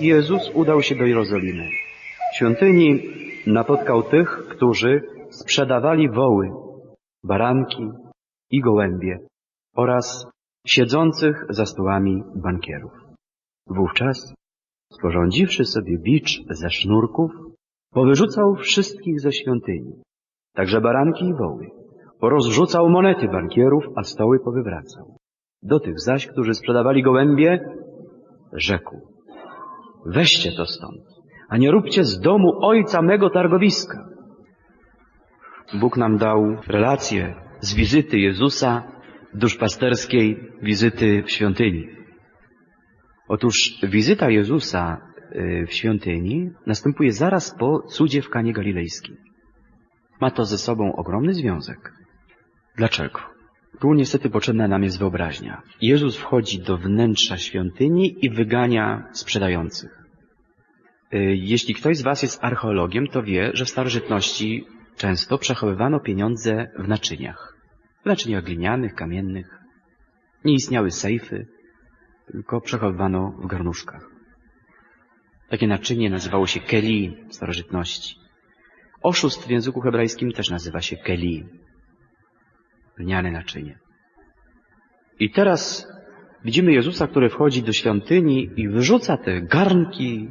Jezus udał się do Jerozolimy. W świątyni napotkał tych, którzy sprzedawali woły, baranki i gołębie oraz siedzących za stołami bankierów. Wówczas, sporządziwszy sobie bicz ze sznurków, powyrzucał wszystkich ze świątyni, także baranki i woły. Porozrzucał monety bankierów, a stoły powywracał. Do tych zaś, którzy sprzedawali gołębie, rzekł, weźcie to stąd, a nie róbcie z domu ojca mego targowiska. Bóg nam dał relację z wizyty Jezusa, duszpasterskiej wizyty w świątyni. Otóż wizyta Jezusa y, w świątyni następuje zaraz po cudzie w Kanie Galilejskiej. Ma to ze sobą ogromny związek. Dlaczego? Tu niestety potrzebna nam jest wyobraźnia. Jezus wchodzi do wnętrza świątyni i wygania sprzedających. Y, jeśli ktoś z Was jest archeologiem, to wie, że w starożytności często przechowywano pieniądze w naczyniach. W naczyniach glinianych, kamiennych. Nie istniały sejfy, tylko przechowywano w garnuszkach. Takie naczynie nazywało się keli w starożytności. Oszust w języku hebrajskim też nazywa się keli. Gliniane naczynie. I teraz widzimy Jezusa, który wchodzi do świątyni i wyrzuca te garnki,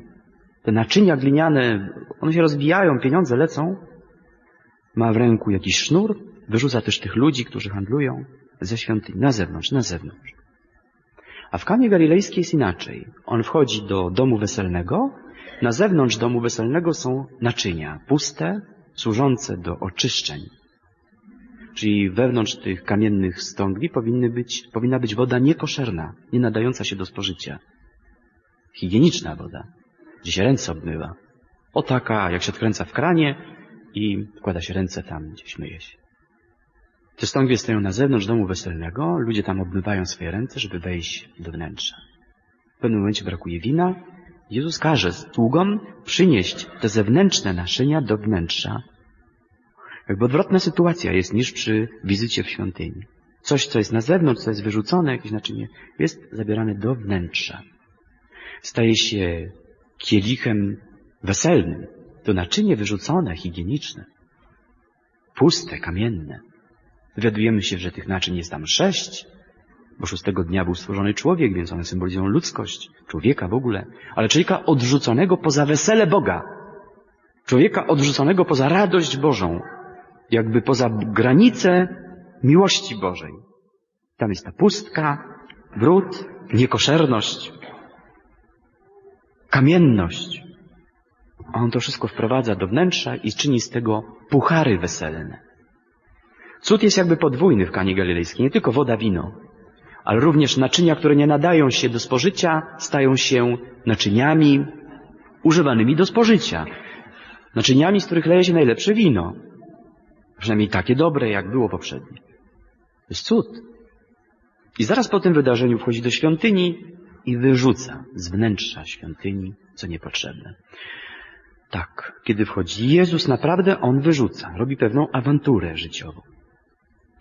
te naczynia gliniane, one się rozbijają, pieniądze lecą. Ma w ręku jakiś sznur, wyrzuca też tych ludzi, którzy handlują ze świątyni, na zewnątrz, na zewnątrz. A w Kanie Galilejskiej jest inaczej. On wchodzi do domu weselnego, na zewnątrz domu weselnego są naczynia, puste, służące do oczyszczeń. Czyli wewnątrz tych kamiennych stągwi powinny być, powinna być woda niekoszerna, nie nadająca się do spożycia. Higieniczna woda, gdzie się ręce obmywa. O taka, jak się odkręca w kranie i wkłada się ręce tam, gdzie myje się. Te stągwie stoją na zewnątrz domu weselnego, ludzie tam obmywają swoje ręce, żeby wejść do wnętrza. W pewnym momencie brakuje wina. Jezus każe sługom przynieść te zewnętrzne naczynia do wnętrza. Jakby odwrotna sytuacja jest niż przy wizycie w świątyni. Coś, co jest na zewnątrz, co jest wyrzucone, jakieś naczynie, jest zabierane do wnętrza. Staje się kielichem weselnym. To naczynie wyrzucone, higieniczne. Puste, kamienne. Dowiadujemy się, że tych naczyń jest tam sześć, bo szóstego dnia był stworzony człowiek, więc one symbolizują ludzkość, człowieka w ogóle, ale człowieka odrzuconego poza wesele Boga. Człowieka odrzuconego poza radość Bożą, jakby poza granice miłości Bożej. Tam jest ta pustka, brud, niekoszerność, kamienność. On to wszystko wprowadza do wnętrza i czyni z tego puchary weselne. Cud jest jakby podwójny w Kanie Galilejskiej. Nie tylko woda, wino, ale również naczynia, które nie nadają się do spożycia, stają się naczyniami używanymi do spożycia. Naczyniami, z których leje się najlepsze wino. Przynajmniej takie dobre, jak było poprzednie. To jest cud. I zaraz po tym wydarzeniu wchodzi do świątyni i wyrzuca z wnętrza świątyni, co niepotrzebne. Tak, kiedy wchodzi Jezus, naprawdę On wyrzuca, robi pewną awanturę życiową.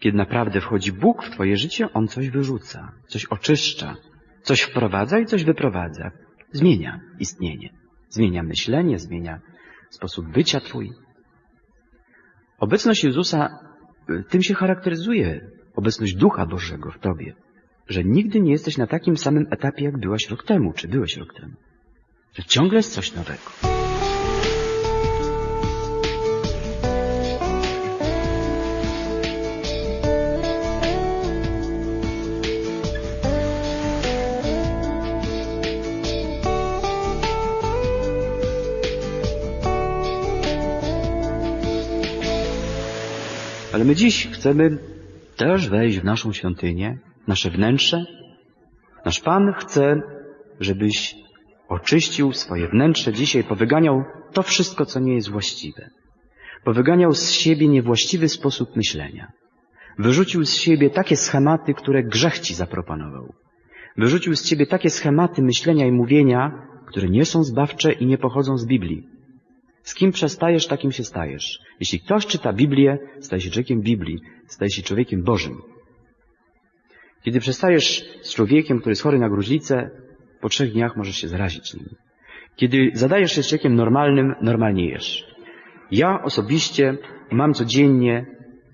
Kiedy naprawdę wchodzi Bóg w Twoje życie, On coś wyrzuca, coś oczyszcza, coś wprowadza i coś wyprowadza. Zmienia istnienie, zmienia myślenie, zmienia sposób bycia Twój. Obecność Jezusa y, tym się charakteryzuje, obecność Ducha Bożego w Tobie, że nigdy nie jesteś na takim samym etapie, jak byłaś rok temu, czy byłeś rok temu. Że ciągle jest coś nowego. Ale my dziś chcemy też wejść w naszą świątynię, nasze wnętrze. Nasz Pan chce, żebyś oczyścił swoje wnętrze dzisiaj, powyganiał to wszystko, co nie jest właściwe. Powyganiał z siebie niewłaściwy sposób myślenia. Wyrzucił z siebie takie schematy, które grzech ci zaproponował. Wyrzucił z siebie takie schematy myślenia i mówienia, które nie są zbawcze i nie pochodzą z Biblii. Z kim przestajesz, takim się stajesz. Jeśli ktoś czyta Biblię, staje się człowiekiem Biblii, staje się człowiekiem Bożym. Kiedy przestajesz z człowiekiem, który jest chory na gruźlicę, po trzech dniach możesz się zarazić nim. Kiedy zadajesz się z człowiekiem normalnym, normalniejesz. Ja osobiście mam codziennie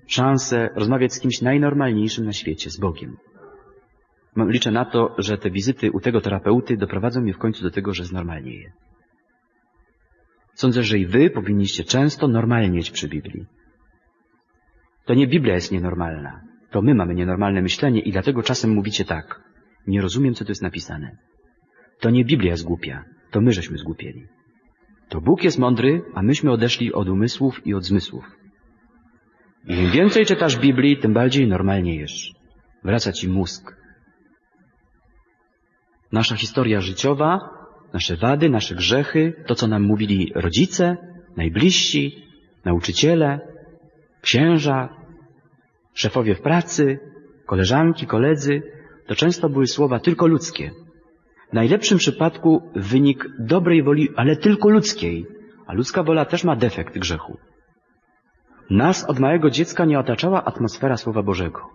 szansę rozmawiać z kimś najnormalniejszym na świecie, z Bogiem. Liczę na to, że te wizyty u tego terapeuty doprowadzą mnie w końcu do tego, że znormalnieję. Sądzę, że i wy powinniście często normalnieć przy Biblii. To nie Biblia jest nienormalna. To my mamy nienormalne myślenie i dlatego czasem mówicie tak. Nie rozumiem, co tu jest napisane. To nie Biblia jest głupia. To my żeśmy zgłupieli. To Bóg jest mądry, a myśmy odeszli od umysłów i od zmysłów. Im więcej czytasz Biblii, tym bardziej normalniejesz. Wraca ci mózg. Nasza historia życiowa, nasze wady, nasze grzechy, to co nam mówili rodzice, najbliżsi, nauczyciele, księża, szefowie w pracy, koleżanki, koledzy, to często były słowa tylko ludzkie. W najlepszym przypadku wynik dobrej woli, ale tylko ludzkiej, a ludzka wola też ma defekt grzechu. Nas od małego dziecka nie otaczała atmosfera Słowa Bożego.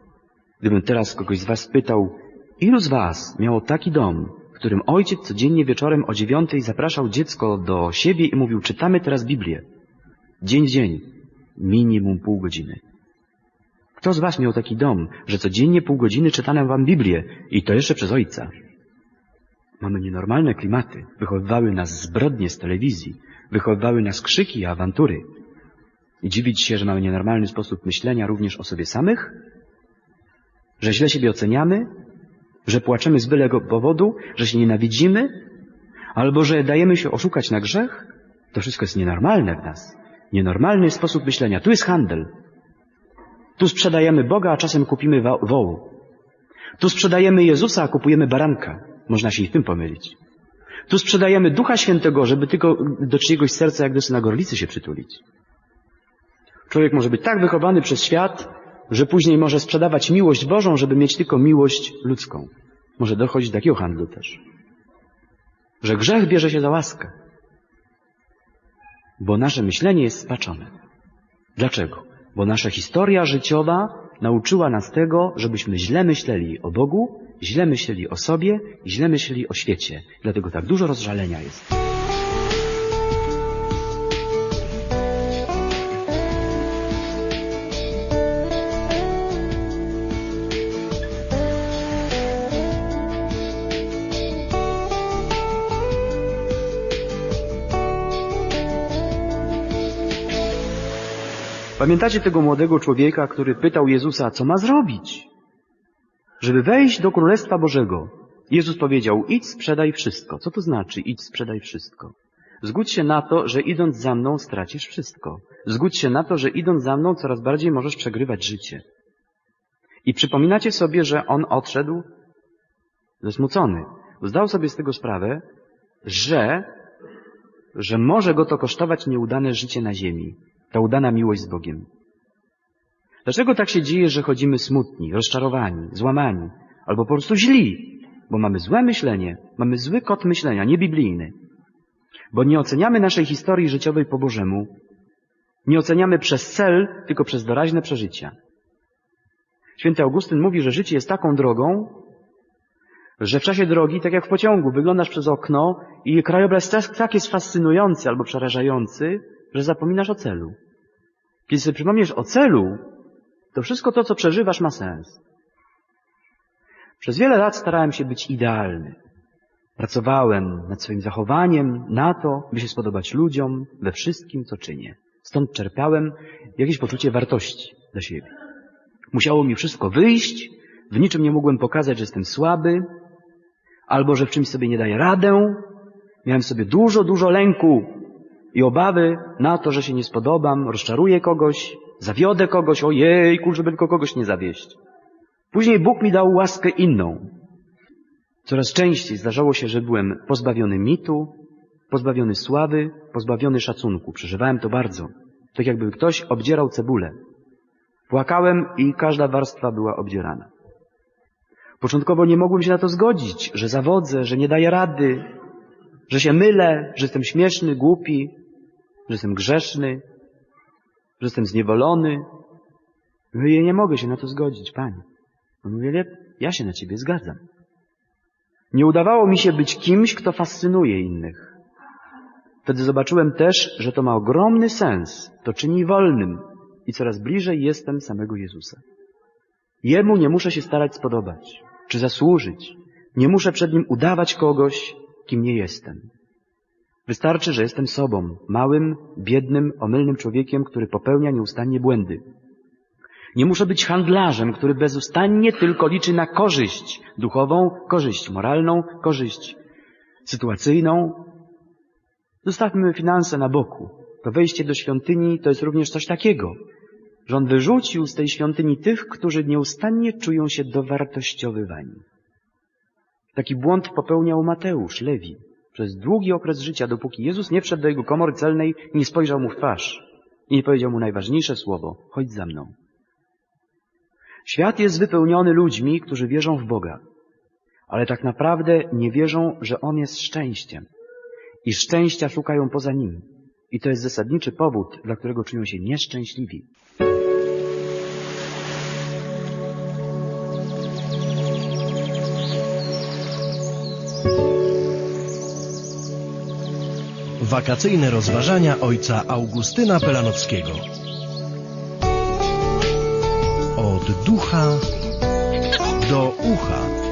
Gdybym teraz kogoś z Was pytał, ilu z Was miało taki dom, w którym ojciec codziennie wieczorem o dziewiątej zapraszał dziecko do siebie i mówił, czytamy teraz Biblię. Dzień w dzień, minimum pół godziny. Kto z Was miał taki dom, że codziennie pół godziny czytano Wam Biblię i to jeszcze przez ojca? Mamy nienormalne klimaty. Wychowywały nas zbrodnie z telewizji. Wychowywały nas krzyki i awantury. I dziwić się, że mamy nienormalny sposób myślenia również o sobie samych? Że źle siebie oceniamy? Że płaczemy z bylego powodu? Że się nienawidzimy? Albo że dajemy się oszukać na grzech? To wszystko jest nienormalne w nas. Nienormalny sposób myślenia. Tu jest handel. Tu sprzedajemy Boga, a czasem kupimy wołu. Tu sprzedajemy Jezusa, a kupujemy baranka. Można się i w tym pomylić. Tu sprzedajemy Ducha Świętego, żeby tylko do czyjegoś serca, jak do syna gorlicy się przytulić. Człowiek może być tak wychowany przez świat, że później może sprzedawać miłość Bożą, żeby mieć tylko miłość ludzką. Może dochodzić do takiego handlu też. Że grzech bierze się za łaskę. Bo nasze myślenie jest spaczone. Dlaczego? Bo nasza historia życiowa nauczyła nas tego, żebyśmy źle myśleli o Bogu, źle myśleli o sobie i źle myśleli o świecie. Dlatego tak dużo rozżalenia jest. Pamiętacie tego młodego człowieka, który pytał Jezusa, co ma zrobić, żeby wejść do Królestwa Bożego? Jezus powiedział, idź sprzedaj wszystko. Co to znaczy, idź sprzedaj wszystko? Zgódź się na to, że idąc za mną stracisz wszystko. Zgódź się na to, że idąc za mną coraz bardziej możesz przegrywać życie. I przypominacie sobie, że on odszedł zasmucony. Zdał sobie z tego sprawę, że, że może go to kosztować nieudane życie na ziemi. Ta udana miłość z Bogiem. Dlaczego tak się dzieje, że chodzimy smutni, rozczarowani, złamani, albo po prostu źli? Bo mamy złe myślenie, mamy zły kod myślenia, niebiblijny. Bo nie oceniamy naszej historii życiowej po Bożemu. Nie oceniamy przez cel, tylko przez doraźne przeżycia. Święty Augustyn mówi, że życie jest taką drogą, że w czasie drogi, tak jak w pociągu, wyglądasz przez okno i krajobraz tak, tak jest fascynujący albo przerażający, że zapominasz o celu. Kiedy sobie przypomniesz o celu, to wszystko to, co przeżywasz, ma sens. Przez wiele lat starałem się być idealny. Pracowałem nad swoim zachowaniem na to, by się spodobać ludziom we wszystkim, co czynię. Stąd czerpałem jakieś poczucie wartości dla siebie. Musiało mi wszystko wyjść, w niczym nie mogłem pokazać, że jestem słaby, albo że w czymś sobie nie daję radę. Miałem sobie dużo, dużo lęku i obawy na to, że się nie spodobam, rozczaruję kogoś, zawiodę kogoś, ojej, żeby tylko kogoś nie zawieść. Później Bóg mi dał łaskę inną. Coraz częściej zdarzało się, że byłem pozbawiony mitu, pozbawiony sławy, pozbawiony szacunku. Przeżywałem to bardzo. Tak jakby ktoś obdzierał cebulę. Płakałem i każda warstwa była obdzierana. Początkowo nie mogłem się na to zgodzić, że zawodzę, że nie daję rady, że się mylę, że jestem śmieszny, głupi, że jestem grzeszny, że jestem zniewolony. Mówię, nie mogę się na to zgodzić, Panie. On mówi, ja się na Ciebie zgadzam. Nie udawało mi się być kimś, kto fascynuje innych. Wtedy zobaczyłem też, że to ma ogromny sens, to czyni wolnym i coraz bliżej jestem samego Jezusa. Jemu nie muszę się starać spodobać, czy zasłużyć. Nie muszę przed Nim udawać kogoś, kim nie jestem. Wystarczy, że jestem sobą, małym, biednym, omylnym człowiekiem, który popełnia nieustannie błędy. Nie muszę być handlarzem, który bezustannie tylko liczy na korzyść duchową, korzyść moralną, korzyść sytuacyjną. Zostawmy finanse na boku. To wejście do świątyni to jest również coś takiego, że on wyrzucił z tej świątyni tych, którzy nieustannie czują się dowartościowywani. Taki błąd popełniał Mateusz, Lewi. Przez długi okres życia, dopóki Jezus nie wszedł do jego komory celnej nie spojrzał mu w twarz i nie powiedział mu najważniejsze słowo, chodź za mną. Świat jest wypełniony ludźmi, którzy wierzą w Boga, ale tak naprawdę nie wierzą, że On jest szczęściem i szczęścia szukają poza Nim. I to jest zasadniczy powód, dla którego czują się nieszczęśliwi. Wakacyjne rozważania ojca Augustyna Pelanowskiego. Od ducha do ucha.